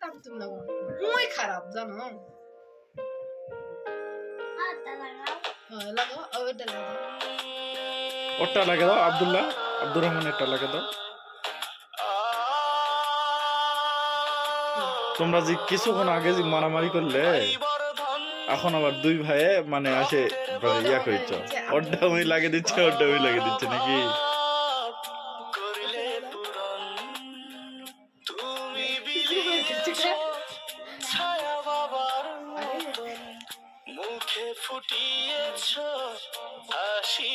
তারপর তুমি লাগাও মুই খারাপ জানো ওরটা লাগে দাও আব্দুল্লাহ আব্দুর রহমানেরটা লাগে দাও তোমরা যে কিছুক্ষণ আগে যে মারামারি করলে এখন আবার দুই ভাইয়ে মানে আসে ইয়া করিচ্ছ ওরটা ওই লাগে দিচ্ছে ওরটা ওই লাগে দিচ্ছে নাকি? ফুটিয়েছ হাসি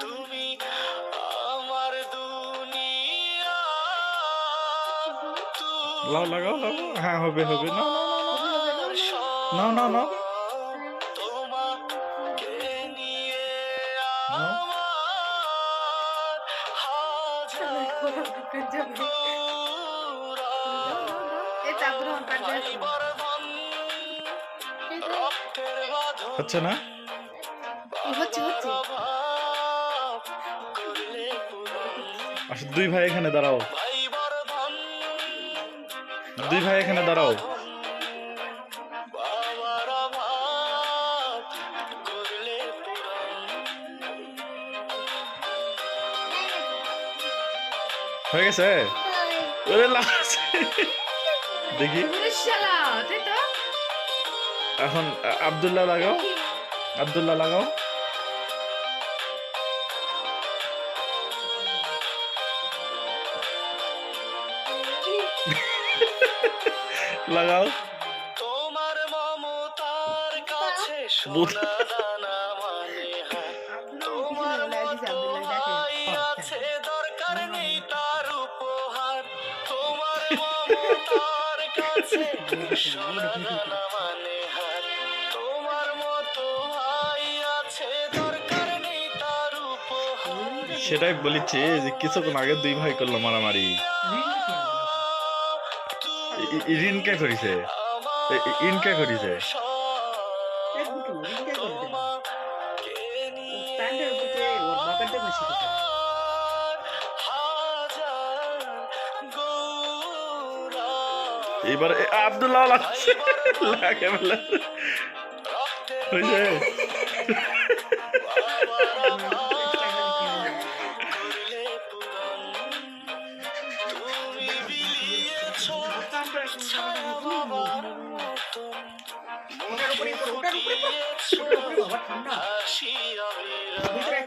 তুমি আমার দুনিয়া। লাও লাগাও লাগাও। হ্যাঁ হবে হবে। না না না না এই তারপরে হচ্ছে না? হচ্ছে। আচ্ছা দুই ভাই এখানে দাঁড়াও। দুই ভাই এখানে দাঁড়াও। হয়ে গেছে? ওরে দেখি। শালা এখন আব্দুল্লাহ লাগাও। আব্দুল্লাহ লাগাও। লাগাও। তোমার মমতার কাছে সোনা দানা মানে তোমার মতো ভাই আছে দরকার নেই তার উপহার। তোমার মমতার কাছে সোনা দানা সেটাই বলেছি যে কিছুক্ষণ আগে দুই ভাই করল মারামারি। ই- করিছে? এ- ই- ঋণ কে করিছে? এবার আব্দুল্লাহ লাগছে। লাগে বলে। মুখে